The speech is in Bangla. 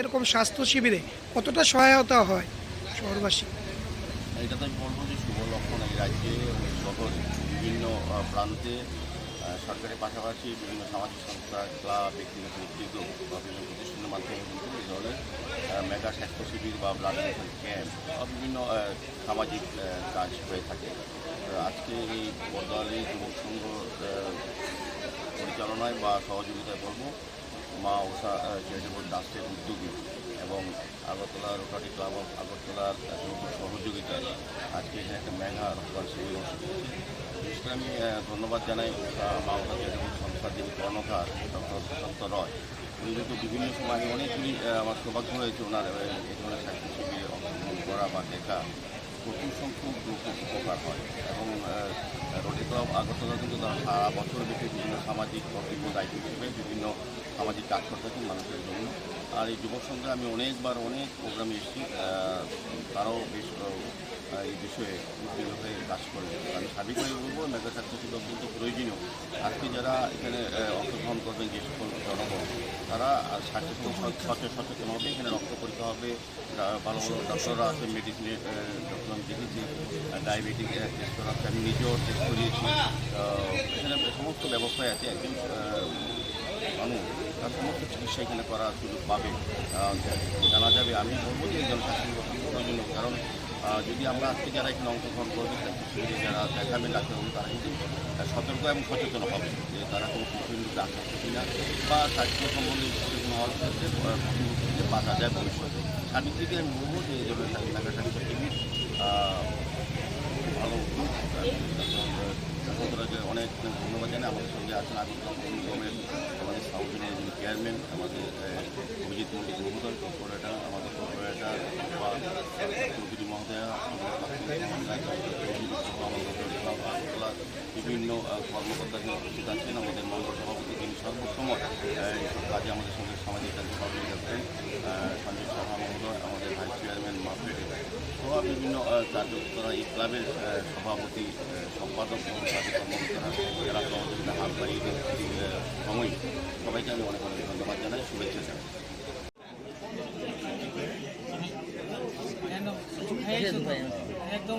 এরকম স্বাস্থ্য শিবিরে কতটা সহায়তা হয় শহরবাসী? এটা তো আমি বলব যে শুভ লক্ষণ এই রাজ্যে শহরে বিভিন্ন প্রান্তে সরকারের পাশাপাশি বিভিন্ন সামাজিক সংস্থা, ক্লাব, ব্যক্তিগত উদ্যোগ বিভিন্ন প্রতিষ্ঠানের মাধ্যমে কিন্তু এই ধরনের মেগা স্বাস্থ্য শিবির বা ব্লাড ক্যাম্প বা বিভিন্ন সামাজিক কাজ হয়ে থাকে। আজকে এই বর্তমানে যুবক সংঘ পরিচালনায় বা সহযোগিতায় বলব মা ওষা চ্যারিটেবল ট্রাস্টের উদ্যোগে এবং আগরতলা রোটারি ক্লাব অফ আগরতলার সহযোগিতায় আজকে এখানে একটা মেঘা রক্তদান শিবির অনুষ্ঠিত বিশেষ আমি ধন্যবাদ জানাই ওষা মা ওষা চ্যারিটেবল সংস্থার যিনি কর্ণধার, ডক্টর সুশান্ত রয়। উনি কিন্তু বিভিন্ন সময় অনেকগুলি আমার সৌভাগ্য হয়েছে ওনার এই ধরনের স্বাস্থ্য শিবিরে অংশগ্রহণ করা বা দেখা। প্রচুর সংখ্যক লোক উপকার হয় এবং রোডে ক্লাব আগরতলা কিন্তু তারা সারা বছর ব্যাপী বিভিন্ন সামাজিক কর্তব্য দায়িত্ব হিসেবে বিভিন্ন সামাজিক কাজ করে থাকেন মানুষের জন্য। আর এই যুবক সঙ্গে আমি অনেকবার অনেক প্রোগ্রামে এসেছি তারাও বেশ এই বিষয়ে উদ্যোগ হয়ে কাজ করে আমি সার্বিকভাবে বলব স্বাস্থ্য শিবির অত্যন্ত প্রয়োজনীয়। আজকে যারা এখানে অংশগ্রহণ করবেন, যে সকল জনগণ, তারা সচেতন সচেতন সচেতন হবে এখানে রক্ত পরীক্ষা হবে। ভালো ভালো ডক্টররা আছে মেডিসিনের ডক্টর আমি দেখেছি ডায়াবেটিক টেস্ট করা আছে আমি নিজেও টেস্ট করিয়েছি। এখানে সমস্ত ব্যবস্থায় আছে একজন মানুষ। তার সমস্ত চিকিৎসা এখানে করার সুযোগ পাবে। জানা যাবে আমি বলব যে জনস্বাস্থ্য প্রয়োজনীয় কারণ যদি আমরা আজকে যারা এখানে অংশগ্রহণ করবে যারা দেখাবেন ডাক্তারবাবু তারা কিন্তু সতর্ক এবং সচেতন হবে যে তারা কোনো শিশুর আক্রান্ত কিনা বা স্বাস্থ্য সম্বন্ধে সচেতন হওয়ার ক্ষেত্রে আহ, প্রতিমুখ বাধা যায় ভবিষ্যতে। সার্বিক দিকে আমি বলব যে এই ধরনের স্বাস্থ্য স্বাস্থ্য শিবির ভালো অনেক ধন্যবাদ জানাই। আমাদের সঙ্গে আছেন আগরতলা আমাদের যিনি চেয়ারম্যান আমাদের অভিজিৎ মন্ডল মহোদয় কর্পোরেটর আমাদের কর্পোরেটর চৌধুরী মহোদয়া বিভিন্ন কর্মকর্তা উপস্থিত আছেন, আমাদের মন্ডল সভাপতি তিনি সর্বসময় কাজে আমাদের সঙ্গে সামাজিক কাজে সহযোগিতা করেন বিভিন্ন কার্যকর্তারা এই ক্লাবের সভাপতি সম্পাদক এবং তাদের কর্মকর্তারা যারা সহযোগিতা হাত বাড়িয়ে সময় সবাইকে আমি অনেক অনেক ধন্যবাদ জানাই, শুভেচ্ছা জানাই। একদম